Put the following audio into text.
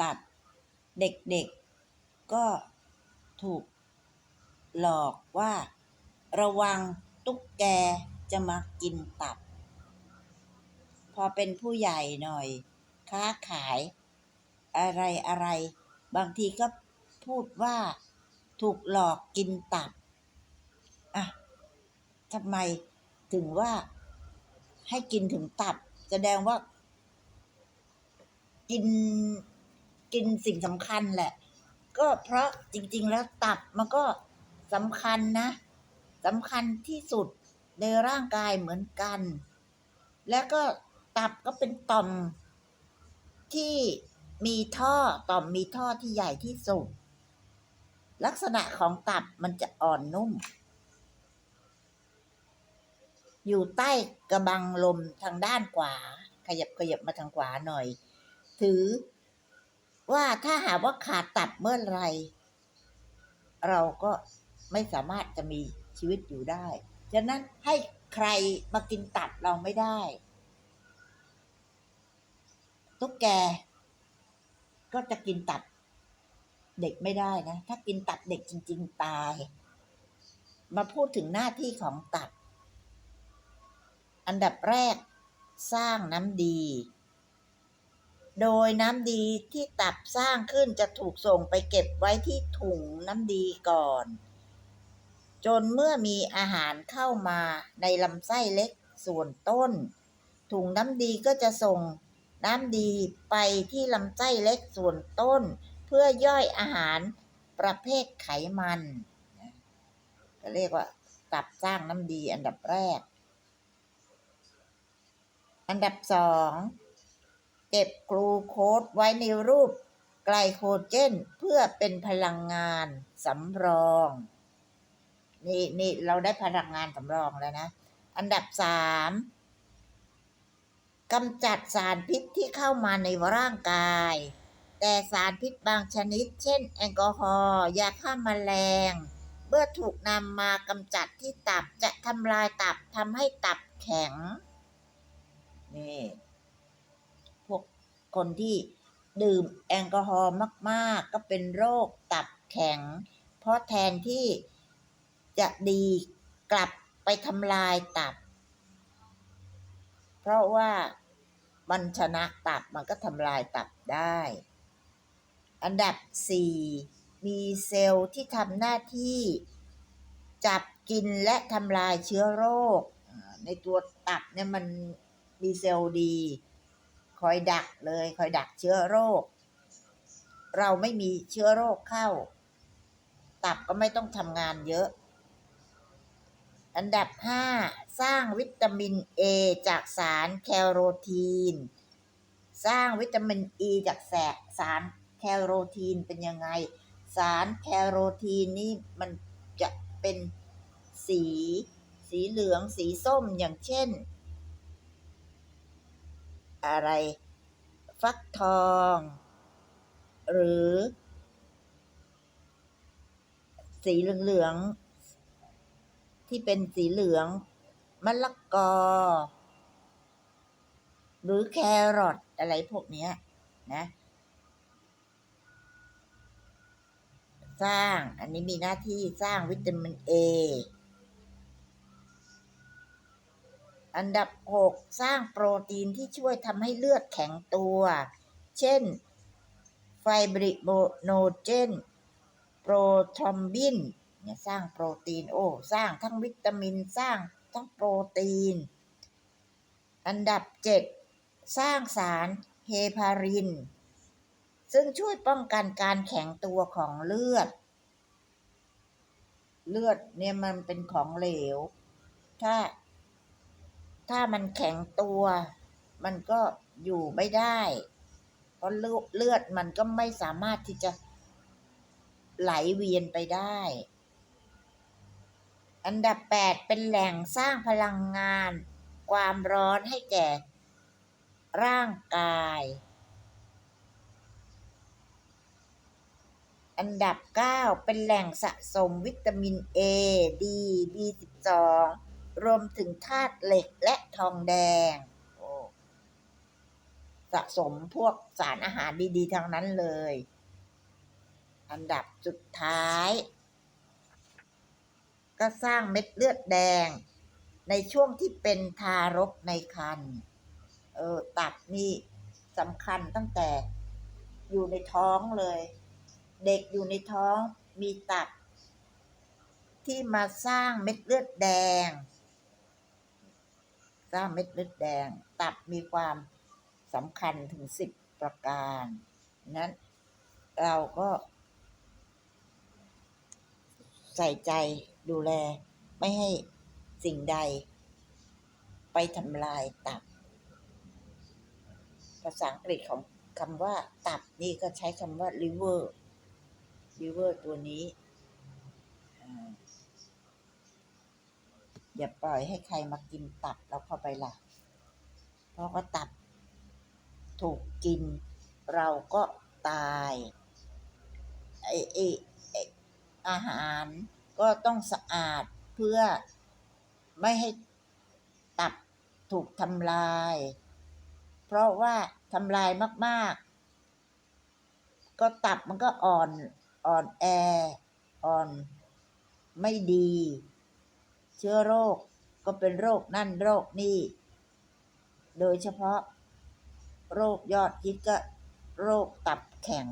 ตับเด็กๆ ก็ถูกหลอกว่า ระวังตุ๊กแกจะมากินตับ พอเป็นผู้ใหญ่หน่อย ค้าขาย อะไรอะไร บางทีก็พูดว่าถูกหลอกกินตับอะทำไมถึงว่าให้กินถึงตับ แสดงว่ากิน กินสิ่งสำคัญแหละ ก็เพราะจริง ๆ แล้วตับมันก็สำคัญนะสำคัญที่สุดในร่างกายเหมือนกัน แล้วก็ตับก็เป็นต่อมที่มีท่อต่อมมีท่อที่ใหญ่ที่สุด ลักษณะของตับมันจะอ่อนนุ่ม อยู่ใต้กระบังลมทางด้านขวา ขยับขยับมาทางขวาหน่อย ถือ ว่าถ้าหาว่าขาดตับเมื่อไร เราก็ไม่สามารถจะมีชีวิตอยู่ได้ ฉะนั้นให้ใครมากินตับเราไม่ได้ ตุ๊กแก ก็จะกินตับเด็กไม่ได้นะ ถ้ากินตับเด็กจริง ๆ ตาย มาพูดถึงหน้าที่ของตับ อันดับแรกสร้างน้ำดี โดยน้ำดีที่ตับสร้างขึ้นจะถูกส่งไปเก็บไว้ที่ถุงน้ำดีก่อน จนเมื่อมีอาหารเข้ามาในลำไส้เล็กส่วนต้น ถุงน้ำดีก็จะส่งน้ำดีไปที่ลำไส้เล็กส่วนต้น เพื่อย่อยอาหารประเภทไขมันก็เรียกว่าตับสร้างน้ำดีอันดับแรก อันดับสอง เก็บกลูโคสไว้ในรูปไกลโคเจนเพื่อเป็นพลังงานสำรอง นี่นี่เราได้พลังงานสำรองแล้วนะ อันดับสามกำจัดสารพิษที่เข้ามาในร่างกาย แต่สารพิษบางชนิด เช่น แอลกอฮอล์ยาฆ่าแมลง เมื่อถูกนำมากำจัดที่ตับจะทำลายตับทำให้ตับแข็ง นี่ คนที่ดื่มแอลกอฮอล์มาก ๆ ก็เป็นโรคตับแข็ง เพราะแทนที่จะดีกลับไปทำลายตับ เพราะว่ามันชนะตับมันก็ทำลายตับได้ อันดับสี่มีเซลล์ที่ทำหน้าที่ จับกินและทำลายเชื้อโรค ในตัวตับเนี่ยมันมีเซลล์ดี คอยดักเลย คอยดักเชื้อโรค เราไม่มีเชื้อโรคเข้า ตับก็ไม่ต้องทำงานเยอะ อันดับ 5 สร้างวิตามิน A จากสารแคโรทีน สร้างวิตามิน E จากแสสารแคโรทีนเป็นยังไง สารแคโรทีนนี่มันจะเป็นสี สีเหลืองสีส้มอย่างเช่น อะไร ฟักทอง หรือ สีเหลืองๆที่เป็นสีเหลืองมะละกอ หรือแครอทอะไรพวกนี้นะ สร้างอันนี้มีหน้าที่สร้างวิตามินเอ อันดับ 6 สร้างโปรตีนที่ช่วยทำให้เลือดแข็งตัว เช่น ไฟบริโโนเจน โปรทอมบินเนี่ยสร้างโปรตีนโอ้ สร้างทั้งวิตามินสร้างทั้งโปรตีน อันดับ 7 สร้างสารเฮพาริน ซึ่งช่วยป้องกันการแข็งตัวของเลือด เลือดเนี่ยมันเป็นของเหลว ถ้า ถ้ามันแข็งตัว มันก็อยู่ไม่ได้ เพราะเลือดมันก็ไม่สามารถที่จะไหลเวียนไปได้ อันดับ 8 เป็นแหล่งสร้างพลังงาน ความร้อนให้แก่ ร่างกาย อันดับ 9 เป็นแหล่งสะสมวิตามิน A D B12 รวมถึงธาตุเหล็กและทองแดงสะสมพวกสารอาหารดีๆทั้งนั้นเลย อันดับสุดท้าย ก็สร้างเม็ดเลือดแดง ในช่วงที่เป็นทารกในครรภ์เออตับนี่สำคัญตั้งแต่อยู่ในท้องเลย เด็กอยู่ในท้องมีตับ ที่มาสร้างเม็ดเลือดแดง สร้างเม็ดเลือดแดง ตับมีความสำคัญถึงสิบประการ นั้นเราก็ใส่ใจดูแลไม่ให้สิ่งใด ไปทำลายตับ ภาษาอังกฤษของคำว่าตับนี่ก็ใช้คำว่า liver liver ตัวนี้ อย่าปล่อยให้ใครมากินตับเราเข้าไปล่ะ เพราะว่าตับ ถูกกิน เราก็ตายไอไอไอ้อาหารก็ต้องสะอาดเพื่อไม่ให้ตับถูกทำลาย เพราะว่าทำลายมาก ๆ ก็ตับมันก็อ่อนอ่อนแอ อ่อนไม่ดี เชื้อโรคก็เป็นโรคนั่นโรคนี่ โดยเฉพาะ โรคยอดฮิตก็โรคตับแข็ง